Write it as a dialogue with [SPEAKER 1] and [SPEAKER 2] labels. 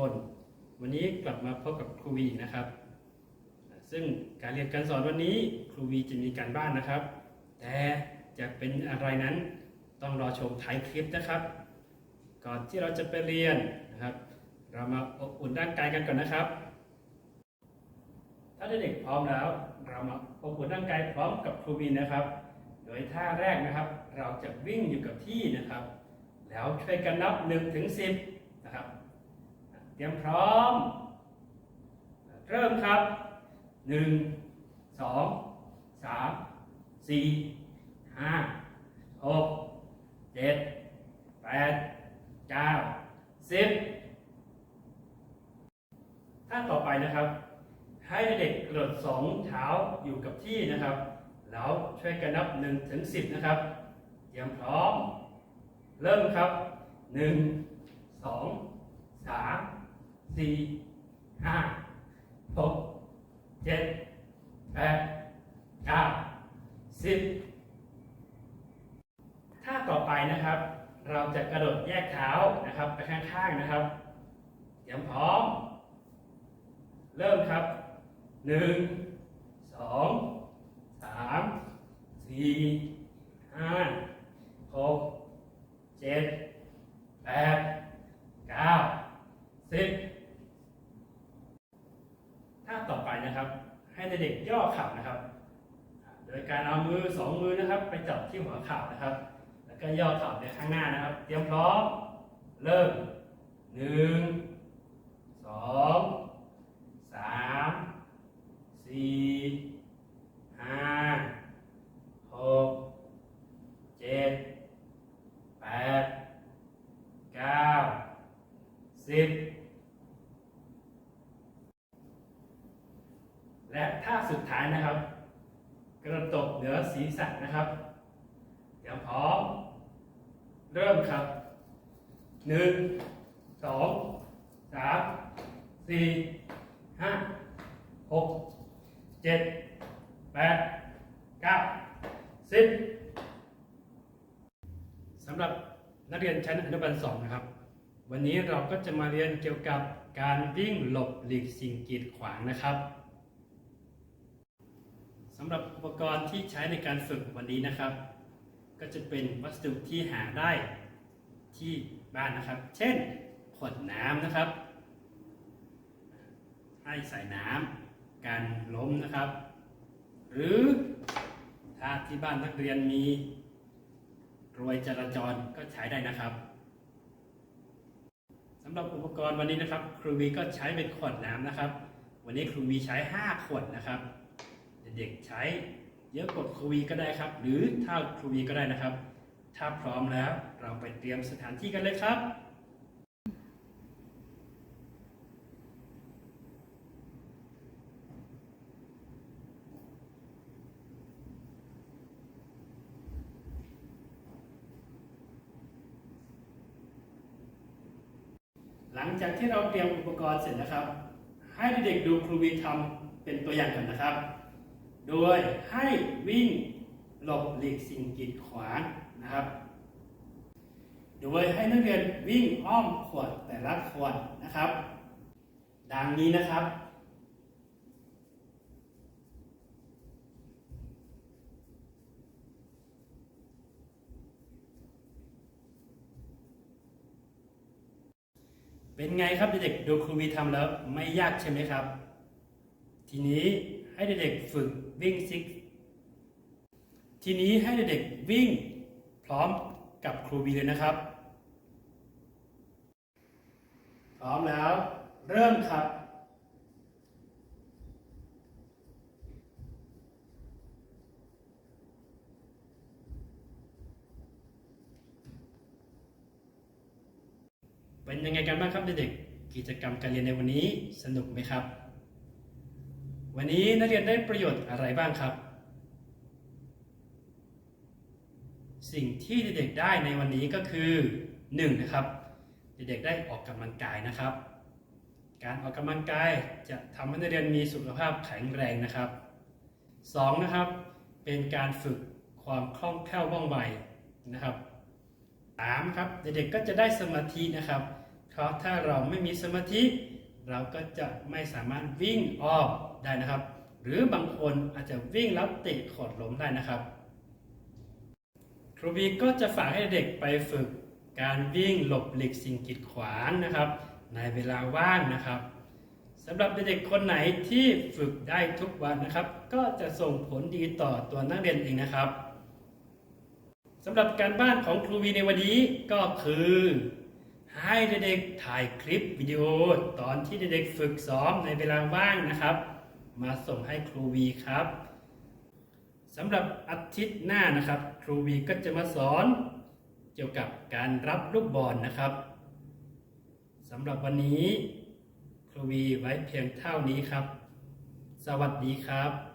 [SPEAKER 1] คน วันนี้กลับมาพบกับครูวีนะครับ ซึ่งการเรียนการสอนวันนี้ครูวีจะมีการบ้านนะครับ แต่จะเป็นอะไรนั้นต้องรอชมท้ายคลิปนะครับ ก่อนที่เราจะไปเรียนนะครับ เรามาอบอุ่นร่างกายกันก่อนนะครับ ถ้าเด็กพร้อมแล้ว เรามาอบอุ่นร่างกายพร้อมกับครูวีนะครับ โดยท่าแรกนะครับ เราจะวิ่งอยู่กับที่นะครับ แล้วช่วยกันนับ1ถึง10นะครับ ตรียมพร้อม เริ่มครับ 1 2 3 4 5 6 7 8 9 10ท่าต่อไปนะครับ ให้เด็กกระโดดสองเท้าอยู่กับที่นะครับ แล้วช่วยกันนับ1ถึง10 นะครับ เตรียมพร้อม เริ่มครับ 1 2 3 สี่ห้าหกเจ็ดแปดเก้าสิบถ้าต่อไปนะครับ เราจะกระโดดแยกเท้านะครับไปข้างๆนะครับเตรียมพร้อม เริ่มครับหนึ่งสองสามสี่ห้าหกเจ็ดแปดเก้าสิบ ต่อไปนะครับ ให้เด็กย่อเข่านะครับ โดยการเอามือสองมือนะครับ ไปจับที่หัวเข่านะครับ แล้วก็ย่อเข่าไปข้างหน้านะครับ เตรียมพร้อม เริ่มหนึ่งสองสามสี่ห้าหกเจ็ดแปดเก้าสิบ และท่าสุดท้ายนะครับ กระตกเหนือศีรษะนะครับเตรียมพร้อม เริ่มครับหนึ่งสองสามสี่ห้าหกเจ็ดแปดเก้าสิบสำหรับนักเรียนชั้นอนุบาลสองนะครับ วันนี้เราก็จะมาเรียนเกี่ยวกับการวิ่งหลบหลีกสิ่งกีดขวางนะครับ สำหรับอุปกรณ์ที่ใช้ในการฝึกวันนี้นะครับ ก็จะเป็นวัสดุที่หาได้ที่บ้านนะครับ เช่น ขวดน้ำนะครับ ให้ใส่น้ำกันล้มนะครับ หรือถ้าที่บ้านนักเรียนมีรวยจราจรก็ใช้ได้นะครับสำหรับอุปกรณ์วันนี้นะครับ ครูวีก็ใช้เป็นขวดน้ำนะครับ วันนี้ครูวีใช้ 5 ขวดนะครับ เด็กๆใช้ เยอะกว่าครูวีก็ได้ครับ หรือเท่าครูวีก็ได้นะครับ ถ้าพร้อมแล้วเราไปเตรียมสถานที่กันเลยครับหลังจากที่เราเตรียมอุปกรณ์เสร็จนะครับ ให้เด็กๆดูครูวีทำเป็นตัวอย่างก่อนนะครับ โดยให้วิ่งหลบหลีกสิ่งกีดขวางนะครับ โดยให้นักเรียนวิ่งอ้อมขวดแต่ละขวดนะครับ ดังนี้นะครับเป็นไงครับเด็กๆดูครูวีทำแล้วไม่ยากใช่ไหมครับ ทีนี้ ให้เด็กๆฝึกวิ่งซิกทีนี้ให้เด็กๆวิ่งพร้อมกับครูวีเลยนะครับ พร้อมแล้ว เริ่มครับเป็นยังไงกันบ้างครับเด็กๆ กิจกรรมการเรียนในวันนี้สนุกไหมครับ วันนี้นักเรียนได้ประโยชน์อะไรบ้างครับ สิ่งที่เด็กๆได้ในวันนี้ก็คือ1นะครับ เด็กๆได้ออกกำลังกายนะครับ การออกกำลังกายจะทำให้นักเรียนมีสุขภาพแข็งแรงนะครับ2นะครับ เป็นการฝึกความคล่องแคล่วว่องไวนะครับ3ครับ เด็กๆก็จะได้สมาธินะครับ เพราะถ้าเราไม่มีสมาธิ เราก็จะไม่สามารถวิ่งออกได้นะครับ หรือบางคนอาจจะวิ่งแล้วติดขดล้มได้นะครับ ครูบีก็จะฝากให้เด็กไปฝึกการวิ่งหลบหลีกสิ่งกีดขวางนะครับ ในเวลาว่างนะครับสำหรับเด็กๆคนไหนที่ฝึกได้ทุกวันนะครับ ก็จะส่งผลดีต่อตัวนักเรียนเองนะครับสำหรับการบ้านของครูบีในวันนี้ก็คือ ให้เด็กๆถ่ายคลิปวิดีโอ ตอนที่เด็กๆฝึกซ้อมในเวลาว่างนะครับ มาส่งให้ครูวีครับสำหรับอาทิตย์หน้านะครับ ครูวีก็จะมาสอนเกี่ยวกับการรับลูกบอลนะครับสำหรับวันนี้ ครูวีไว้เพียงเท่านี้ครับ สวัสดีครับ